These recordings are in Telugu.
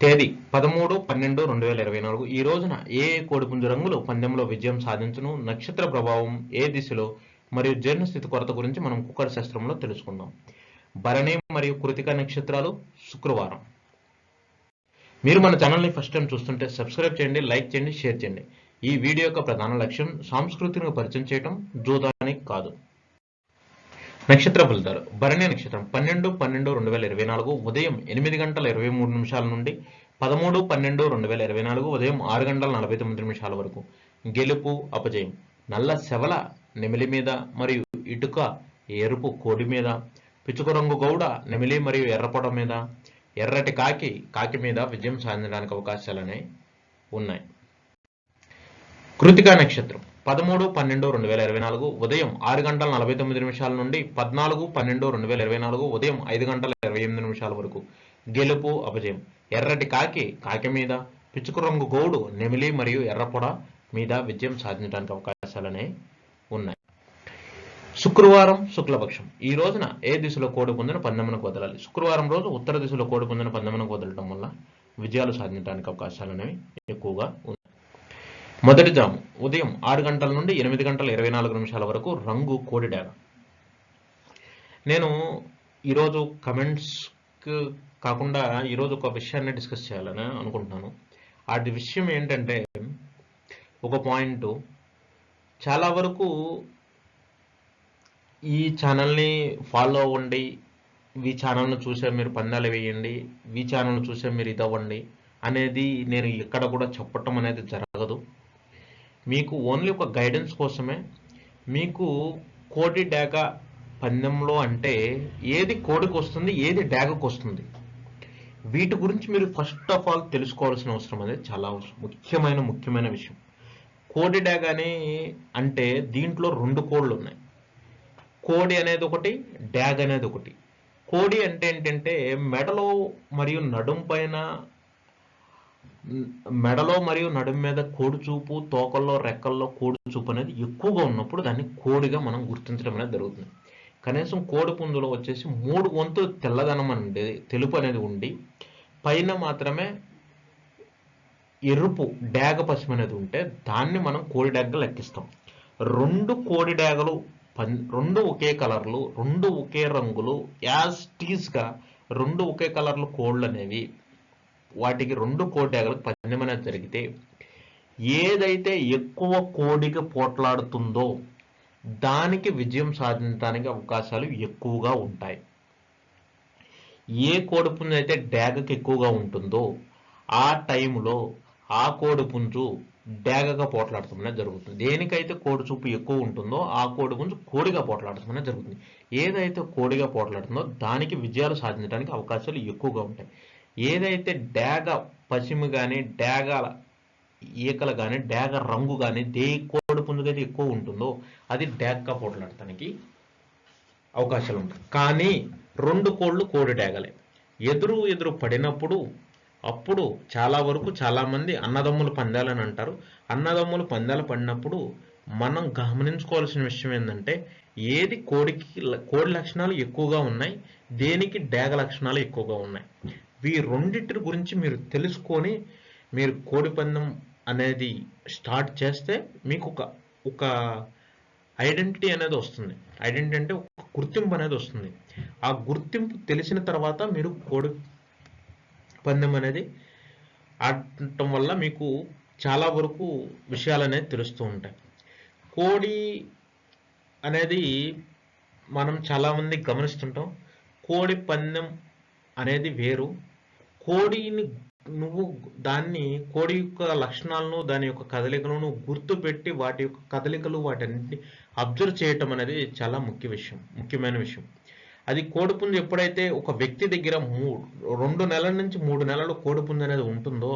తేదీ పదమూడు పన్నెండు రెండు వేల ఇరవై నాలుగు. ఈ రోజున ఏ కోడిపుంజు రంగులు పందెంలో విజయం సాధించను నక్షత్ర ప్రభావం ఏ దిశలో మరియు జీర్ణస్థితి కొరత గురించి మనం కుక్కర్ శాస్త్రంలో తెలుసుకుందాం. భరణి మరియు కృతిక నక్షత్రాలు శుక్రవారం. మీరు మన ఛానల్ని ఫస్ట్ టైం చూస్తుంటే సబ్స్క్రైబ్ చేయండి లైక్ చేయండి షేర్ చేయండి. ఈ వీడియో యొక్క ప్రధాన లక్ష్యం సాంస్కృతిని పరిచయం చేయటం జూదానికి కాదు. నక్షత్ర ఫలితాలు భరణి నక్షత్రం పన్నెండు పన్నెండు రెండు వేల ఇరవై నాలుగు ఉదయం ఎనిమిది గంటల ఇరవై మూడు నిమిషాల నుండి పదమూడు పన్నెండు రెండు వేల ఇరవై నాలుగు ఉదయం ఆరు గంటల నలభై తొమ్మిది నిమిషాల వరకు. గెలుపు అపజయం. నల్ల శవల నెమిలి మీద మరియు ఇటుక ఎరుపు కోడి మీద. పిచ్చుక రంగు గౌడ నెమిలి మరియు ఎర్రపొడ మీద. ఎర్రటి కాకి కాకి మీద విజయం సాధించడానికి అవకాశాలనే ఉన్నాయి. కృతికా నక్షత్రం. పదమూడు పన్నెండు రెండు వేల ఇరవై నాలుగు ఉదయం ఆరు గంటల నలభై తొమ్మిది నిమిషాల నుండి పద్నాలుగు పన్నెండు రెండు వేల ఇరవై నాలుగు ఉదయం ఐదు గంటల ఇరవై ఎనిమిది నిమిషాల వరకు. గెలుపు అపజయం. ఎర్రటి కాకి కాకి మీద. పిచుకు రంగు గోడు నెమిలి మరియు ఎర్రపొడ మీద విజయం సాధించడానికి అవకాశాలనే ఉన్నాయి. శుక్రవారం శుక్లపక్షం. ఈ రోజున ఏ దిశలో కోడి పొందిన పందెమునకు వదలాలి? శుక్రవారం రోజు ఉత్తర దిశలో కోడి పొందిన పందెమునకు వదలడం వల్ల విజయాలు సాధించడానికి అవకాశాలు అనేవి ఎక్కువగా ఉన్నాయి. మొదటి జాము ఉదయం ఆరు గంటల నుండి ఎనిమిది గంటల ఇరవై నాలుగు నిమిషాల వరకు రంగు కోడి డేగ నేను ఈరోజు కమెంట్స్ కాకుండా ఈరోజు ఒక విషయాన్ని డిస్కస్ చేయాలని అనుకుంటున్నాను. ఆ విషయం ఏంటంటే ఒక పాయింట్. చాలా వరకు ఈ ఛానల్ని ఫాలో అవ్వండి ఈ ఛానల్ను చూసే మీరు పందాలు వేయండి ఈ ఛానల్ను చూసే మీరు ఇది అవ్వండి అనేది నేను ఎక్కడ కూడా చెప్పటం అనేది జరగదు. మీకు ఓన్లీ ఒక గైడెన్స్ కోసమే మీకు కోడి డాగ పందెంలో అంటే ఏది కోడికి వస్తుంది ఏది డాగకు వస్తుంది. వీటి గురించి మీరు ఫస్ట్ ఆఫ్ ఆల్ తెలుసుకోవాల్సిన అవసరం అనేది చాలా అవసరం. ముఖ్యమైన ముఖ్యమైన విషయం. కోడి డాగ అని అంటే దీంట్లో రెండు కోళ్ళు ఉన్నాయి. కోడి అనేది ఒకటి డ్యాగ్ అనేది ఒకటి. కోడి అంటే ఏంటంటే మెడలో మరియు నడుం పైన మెడలో మరియు నడుము మీద కోడి చూపు తోకల్లో రెక్కల్లో కోడిచూపు అనేది ఎక్కువగా ఉన్నప్పుడు దాన్ని కోడిగా మనం గుర్తించడం అనేది జరుగుతుంది. కనీసం కోడి పుంజులో వచ్చేసి మూడు వంతులు తెల్లదనం అనేది తెలుపు అనేది ఉండి పైన మాత్రమే ఎరుపు డాగ పశ్చిమ అనేది ఉంటే దాన్ని మనం కోడి డాగ్గా లెక్కిస్తాం. రెండు కోడి డాగలు పన్ రెండు ఒకే కలర్లు రెండు ఒకే రంగులు యాజ్ టీజ్గా రెండు ఒకే కలర్లు కోళ్ళు అనేవి వాటికి రెండు కోటాగలకు పందెం జరిగితే ఏదైతే ఎక్కువ కోడికి పోట్లాడుతుందో దానికి విజయం సాధించడానికి అవకాశాలు ఎక్కువగా ఉంటాయి. ఏ కోడి పుంజు అయితే డ్యాగకి ఎక్కువగా ఉంటుందో ఆ టైంలో ఆ కోడి పుంజు డ్యాగగా పోట్లాడటం జరుగుతుంది. దేనికైతే కోడి చూపు ఎక్కువ ఉంటుందో ఆ కోడి పుంజు కోడిగా పోట్లాడటం జరుగుతుంది. ఏదైతే కోడిగా పోట్లాడుతుందో దానికి విజయాలు సాధించడానికి అవకాశాలు ఎక్కువగా ఉంటాయి. ఏదైతే డాగ పశ్చిమ కానీ డాగాల ఈకలు కానీ డాగ రంగు కానీ దే కోడి పుంజుకైతే ఎక్కువ ఉంటుందో అది డాగ్గా పోట్లాడటానికి అవకాశాలు ఉంటాయి. కానీ రెండు కోళ్ళు కోడి డాగలే ఎదురు ఎదురు పడినప్పుడు అప్పుడు చాలా వరకు చాలామంది అన్నదమ్ములు పందాలని అంటారు. అన్నదమ్ములు పందాలు పడినప్పుడు మనం గమనించుకోవాల్సిన విషయం ఏంటంటే ఏది కోడికి కోడి లక్షణాలు ఎక్కువగా ఉన్నాయి దేనికి డాగ లక్షణాలు ఎక్కువగా ఉన్నాయి? ఈ రెండింటి గురించి మీరు తెలుసుకొని మీరు కోడిపందెం అనేది స్టార్ట్ చేస్తే మీకు ఒక ఒక ఐడెంటిటీ అనేది వస్తుంది. ఐడెంటిటీ అంటే ఒక గుర్తింపు అనేది వస్తుంది. ఆ గుర్తింపు తెలిసిన తర్వాత మీరు కోడి పందెం అనేది ఆడటం వల్ల మీకు చాలా వరకు విషయాలు అనేది తెలుస్తూ ఉంటాయి. కోడి అనేది మనం చాలామంది గమనిస్తుంటాం. కోడి పందెం అనేది వేరు. కోడిని నువ్వు దాన్ని కోడి యొక్క లక్షణాలను దాని యొక్క కదలికలను గుర్తుపెట్టి వాటి యొక్క కదలికలు వాటన్నిటిని అబ్జర్వ్ చేయటం అనేది చాలా ముఖ్య విషయం ముఖ్యమైన విషయం. అది కోడిపుంజు ఎప్పుడైతే ఒక వ్యక్తి దగ్గర మూడు రెండు నెలల నుంచి మూడు నెలలు కోడిపుంజు అనేది ఉంటుందో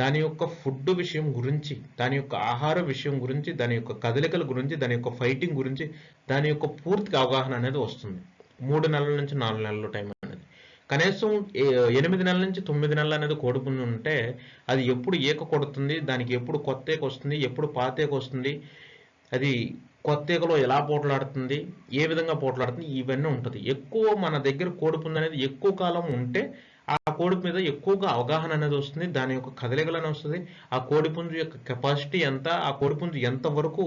దాని యొక్క ఫుడ్ విషయం గురించి దాని యొక్క ఆహార విషయం గురించి దాని యొక్క కదలికల గురించి దాని యొక్క ఫైటింగ్ గురించి దాని యొక్క పూర్తిగా అవగాహన అనేది వస్తుంది. మూడు నెలల నుంచి నాలుగు నెలల టైం కనీసం ఎనిమిది నెలల నుంచి తొమ్మిది నెలలు అనేది కోడిపుంజు ఉంటే అది ఎప్పుడు ఈక కొడుతుంది దానికి ఎప్పుడు కొత్త వస్తుంది ఎప్పుడు పాత వస్తుంది అది కొత్త ఈకలో ఎలా పోట్లాడుతుంది ఏ విధంగా పోట్లాడుతుంది ఇవన్నీ ఉంటుంది. ఎక్కువ మన దగ్గర కోడిపుంజు అనేది ఎక్కువ కాలం ఉంటే ఆ కోడి మీద ఎక్కువగా అవగాహన అనేది వస్తుంది దాని యొక్క కదలికలు అనేది వస్తుంది. ఆ కోడిపుంజు యొక్క కెపాసిటీ ఎంత ఆ కోడిపుంజు ఎంత వరకు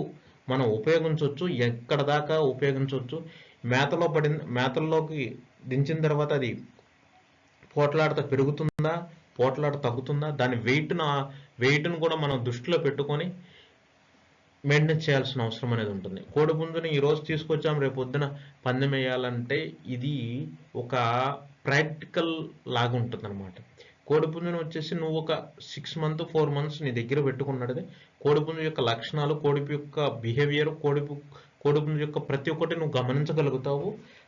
మనం ఉపయోగించవచ్చు ఎక్కడ దాకా ఉపయోగించవచ్చు మేతలో పడిన మేతల్లోకి దించిన తర్వాత అది పోట్లాడత పెరుగుతుందా? పోట్లాట తగ్గుతుందా? దాని వెయిట్ను వెయిట్ను కూడా మనం దృష్టిలో పెట్టుకొని మెయింటైన్ చేయాల్సిన అవసరం అనేది ఉంటుంది. కోడిపుంజుని ఈరోజు తీసుకొచ్చాం రేపు పొద్దున పందెం వేయాలంటే ఇది ఒక ప్రాక్టికల్ లాగా ఉంటుంది అనమాట కోడిపుంజుని వచ్చేసి నువ్వు ఒక సిక్స్ మంత్ ఫోర్ మంత్స్ నీ దగ్గర పెట్టుకున్నది కోడిపుంజు యొక్క లక్షణాలు కోడిపు యొక్క బిహేవియర్ కోడిపు కోడిపుంజు యొక్క ప్రతి ఒక్కటి నువ్వు గమనించగలుగుతావు.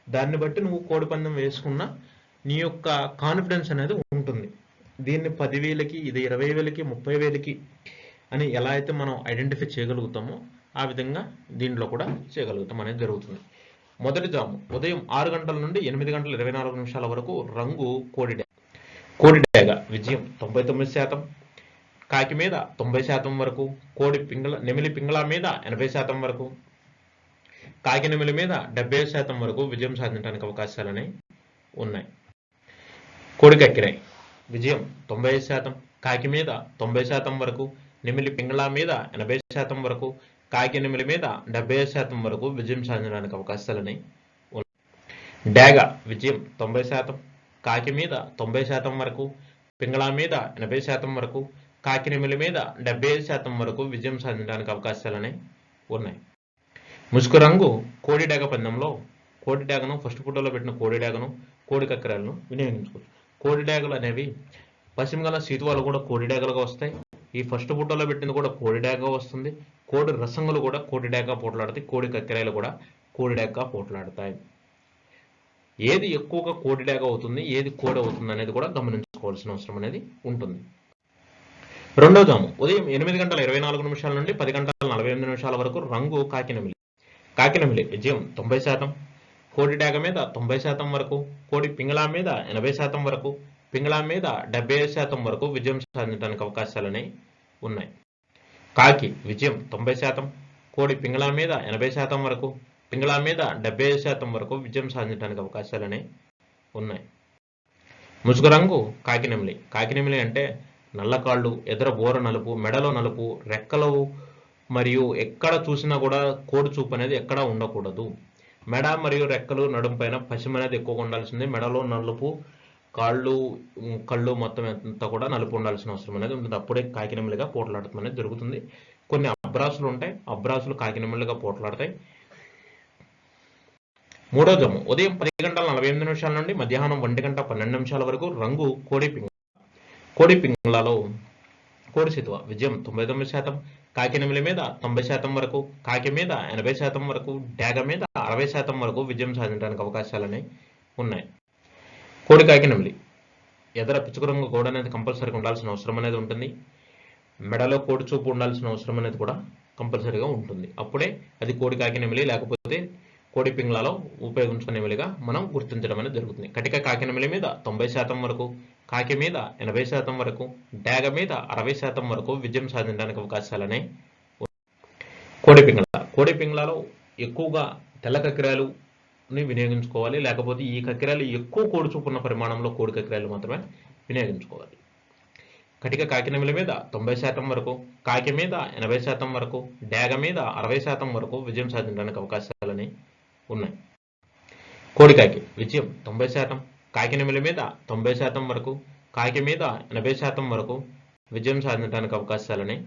దాన్ని బట్టి నువ్వు కోడిపందెం వేసుకున్న నీ యొక్క కాన్ఫిడెన్స్ అనేది ఉంటుంది. దీన్ని పదివేలకి ఇది ఇరవై వేలకి ముప్పై వేలకి అని ఎలా అయితే మనం ఐడెంటిఫై చేయగలుగుతామో ఆ విధంగా దీంట్లో కూడా చేయగలుగుతాం అనేది జరుగుతుంది. మొదటి జాము ఉదయం ఆరు గంటల నుండి ఎనిమిది గంటల ఇరవై నాలుగు నిమిషాల వరకు రంగు కోడి డే కోడి డేగ విజయం తొంభై తొమ్మిది శాతం కాకి మీద తొంభై శాతం వరకు కోడి పింగళ నెమిలి పింగళ మీద ఎనభై శాతం వరకు కాకి నెమిలి మీద డెబ్బై శాతం వరకు విజయం సాధించడానికి అవకాశాలని ఉన్నాయి. కోడి విజయం తొంభై శాతం. కాకి మీద తొంభై శాతం వరకు నిమిలి పింగళ మీద ఎనభై శాతం వరకు కాకి నిమిలి మీద డెబ్బై శాతం వరకు విజయం సాధించడానికి అవకాశాలని డాగ విజయం తొంభై శాతం. కాకి మీద తొంభై శాతం వరకు పింగళ మీద ఎనభై శాతం వరకు కాకి నిమిలి మీద డెబ్బై శాతం వరకు విజయం సాధించడానికి అవకాశాలని ఉన్నాయి. ముసుకు రంగు కోడి డాగ పందెంలో కోడి డాగను ఫస్ట్ ఫోటోలో పెట్టిన కోడి డాగను కోడి కక్కరాలను వినియోగించుకోవచ్చు. కోడిడాగులు అనేవి పశ్చిమ గల సీతువాలు కూడా కోడిడాగలుగా వస్తాయి. ఈ ఫస్ట్ బుట్టలో పెట్టింది కూడా కోడిడాక వస్తుంది. కోడి రసంగులు కూడా కోడిడాక పోట్లాడతాయి. కోడి కక్కెరాయలు కూడా కోడిడాక పోట్లాడతాయి. ఏది ఎక్కువగా కోడిడాగ అవుతుంది ఏది కోడి అవుతుంది అనేది కూడా గమనించుకోవాల్సిన అవసరం అనేది ఉంటుంది. రెండో జాము. ఉదయం ఎనిమిది గంటల ఇరవై నాలుగు నిమిషాల నుండి పది గంటల నలభై ఎనిమిది నిమిషాల వరకు రంగు కాకినమిలి. కాకినమిలి విజయం తొంభై శాతం. కోడి డాగ మీద తొంభై శాతం వరకు కోడి పింగళా మీద ఎనభై శాతం వరకు పింగళా మీద డెబ్బై ఐదు శాతం వరకు విజయం సాధించడానికి అవకాశాలని ఉన్నాయి. కాకి విజయం తొంభై శాతం కోడి పింగళా మీద ఎనభై శాతం వరకు పింగళా మీద డెబ్బై ఐదు శాతం వరకు విజయం సాధించడానికి అవకాశాలని ఉన్నాయి. ముసుగు రంగు కాకినెమిలి కాకినెమిలి అంటే నల్లకాళ్ళు ఎదర బోర నలుపు మెడలో నలుపు రెక్కలు మరియు ఎక్కడ చూసినా కూడా కోడి చూపు అనేది ఎక్కడా ఉండకూడదు. మెడ మరియు రెక్కలు నడుము పైన పశ్చిమ అనేది ఎక్కువగా ఉండాల్సింది. మెడలో నలుపు కాళ్ళు కళ్ళు మొత్తం అంతా కూడా నలుపు ఉండాల్సిన అవసరం అనేది ఉంటుంది. అప్పుడే కాకినెమ్మలుగా పోట్లాడటం అనేది జరుగుతుంది. కొన్ని అబ్రాసులు ఉంటాయి. అబ్రాసులు కాకినెమ్మలుగా పోట్లాడతాయి. మూడో జమ్ము. ఉదయం పది గంటల నలభై ఎనిమిది నిమిషాల నుండి మధ్యాహ్నం ఒంటి గంట పన్నెండు నిమిషాల వరకు రంగు కోడి పింగ కోడి పింగళలో కోడి సితువ. విజయం తొంభై తొమ్మిది శాతం. కాకినెమిలి మీద తొంభై శాతం వరకు కాకి మీద ఎనభై శాతం వరకు డాగ మీద అరవై శాతం వరకు విజయం సాధించడానికి అవకాశాలని ఉన్నాయి. కోడి కాకినమిలి ఎదర పిచ్చుక రంగు గోడ అనేది కంపల్సరీగా ఉండాల్సిన అవసరం అనేది ఉంటుంది. మెడలో కోడి చూపు ఉండాల్సిన అవసరం అనేది కూడా కంపల్సరీగా ఉంటుంది. అప్పుడే అది కోడి కాకినమిలి లేకపోతే కోడి పింగ్లాలో ఉపయోగించుకునేమిలిగా మనం గుర్తించడం అనేది జరుగుతుంది. కటిక కాకినమిలి మీద తొంభై శాతం వరకు కాకి మీద ఎనభై శాతం వరకు డాగ మీద అరవై శాతం వరకు విజయం సాధించడానికి అవకాశాలనే ఉన్నాయి. కోడి పింగళ. కోడి పింగళలో ఎక్కువగా తెల్ల కక్కిరాలుని వినియోగించుకోవాలి. లేకపోతే ఈ కక్రాలు ఎక్కువ కోడి పరిమాణంలో కోడి కక్రాలు మాత్రమే వినియోగించుకోవాలి. కటిక కాకినమిల మీద తొంభై శాతం వరకు కాకి మీద ఎనభై శాతం వరకు డాగ మీద అరవై శాతం వరకు విజయం సాధించడానికి అవకాశాలని ఉన్నాయి. కోడికాకి విజయం తొంభై శాతం కాకినెమిల మీద తొంభై శాతం వరకు కాకి మీద ఎనభై శాతం వరకు విజయం సాధించడానికి అవకాశాలని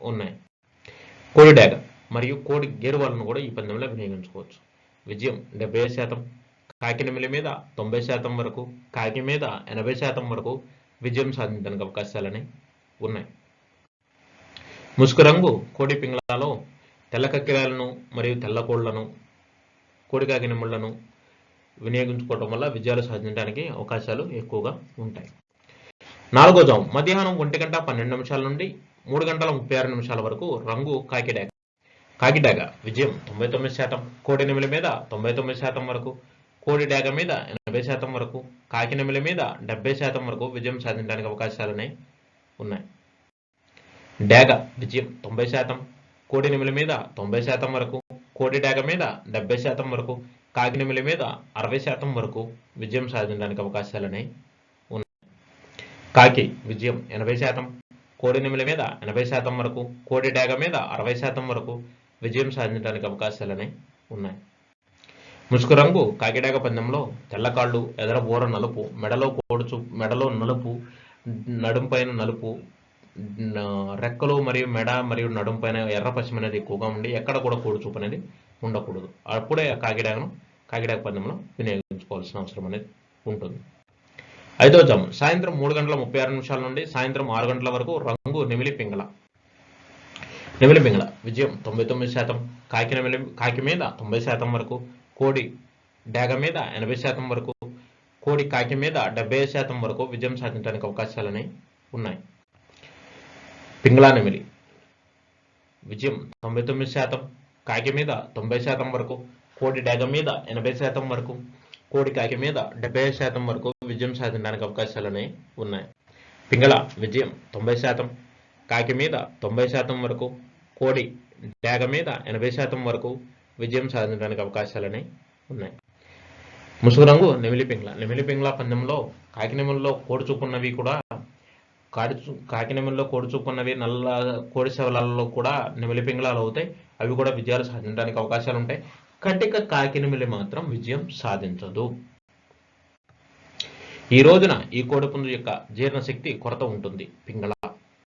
ఉన్నాయి. కోడి డాగ మరియు కోడి గేరువాలను కూడా ఈ పందెంలో వినియోగించుకోవచ్చు. విజయం డెబ్బై శాతం కాకినెమిలి మీద తొంభై శాతం వరకు కాకి మీద ఎనభై శాతం వరకు విజయం సాధించడానికి అవకాశాలని ఉన్నాయి. ముసుకు రంగు కోడి పింగళాలో తెల్ల కక్కిరాలను మరియు తెల్ల కోళ్ళను కోడి కాకినెముళ్ళను వినియోగించుకోవడం వల్ల విజయాలు సాధించడానికి అవకాశాలు ఎక్కువగా ఉంటాయి. నాలుగో జాము మధ్యాహ్నం ఒంటి గంట పన్నెండు నిమిషాల నుండి మూడు గంటల ముప్పై ఆరు నిమిషాల వరకు రంగు కాకిడాగ కాకిడాగ విజయం తొంభై తొమ్మిది శాతం కోడి నిమిల మీద తొంభై తొమ్మిది శాతం వరకు కోడి డాగ మీద ఎనభై శాతం వరకు కాకి నెమిలి మీద డెబ్బై శాతం వరకు విజయం సాధించడానికి అవకాశాలనే ఉన్నాయి. డాగ విజయం తొంభై శాతం కోడి నెమిలి మీద తొంభై శాతం వరకు కోడి డాగ మీద డెబ్బై శాతం వరకు కాకి మీద అరవై శాతం వరకు విజయం సాధించడానికి అవకాశాలని ఉన్నాయి. కాకి విజయం ఎనభై శాతం కోడి మీద ఎనభై శాతం వరకు కోడి డేగ మీద అరవై శాతం వరకు విజయం సాధించడానికి అవకాశాలనే ఉన్నాయి. ముసుకు రంగు కాకిడాగ పందెంలో తెల్లకాళ్ళు ఎదర బోర నలుపు మెడలో కోడుచు మెడలో నలుపు నడుం పైన నలుపు రెక్కలు మరియు మెడ మరియు నడుం పైన ఎర్ర పశ్చిమ అనేది ఎక్కువగా ఉండి ఎక్కడ కూడా కోడుచూపు అనేది ఉండకూడదు. అప్పుడే కాకిడాగను కాకిడాకను పందెంలో వినియోగించుకోవాల్సిన అవసరం అనేది ఉంటుంది. ఐదో జాము. సాయంత్రం మూడు గంటల ముప్పై ఆరు నిమిషాల నుండి సాయంత్రం ఆరు గంటల వరకు రంగు నెమిలి పింగళ. నెమిలి పింగళ. విజయం తొంభై తొమ్మిది శాతం. కాకి నెమిలి కాకి మీద తొంభై శాతం వరకు. కోడి డేగ మీద ఎనభై శాతం వరకు. కోడి కాకి మీద డెబ్బై శాతం వరకు విజయం సాధించడానికి అవకాశాలని ఉన్నాయి. పింగళా నెమిలి. విజయం తొంభై తొమ్మిది శాతం. కాకి మీద తొంభై శాతం వరకు. కోడి డేగ మీద ఎనభై శాతం వరకు కోడి కాకి మీద డెబ్బై శాతం వరకు విజయం సాధించడానికి అవకాశాలని ఉన్నాయి. పింగళ విజయం తొంభై శాతం కాకి మీద తొంభై శాతం వరకు కోడి డేగ మీద ఎనభై శాతం వరకు విజయం సాధించడానికి అవకాశాలని ఉన్నాయి. ముసుగు రంగు నెమిలి పింగళ. నెమిలి పింగళ పందెంలో కాకి నెమల్లో కోడి చూపున్నవి కూడా కాడి చూ- కాకి కోడి చూపున్నవి నల్ల కోడి శవలాలలో కూడా నెమిలి పింగళాలు అవుతాయి. అవి కూడా విజయాలు సాధించడానికి అవకాశాలు ఉంటాయి. కటిక కాకినమిలి మాత్రం విజయం సాధించదు. ఈ రోజున ఈ కోడిపుంజు యొక్క జీర్ణశక్తి కొరత ఉంటుంది. పింగళ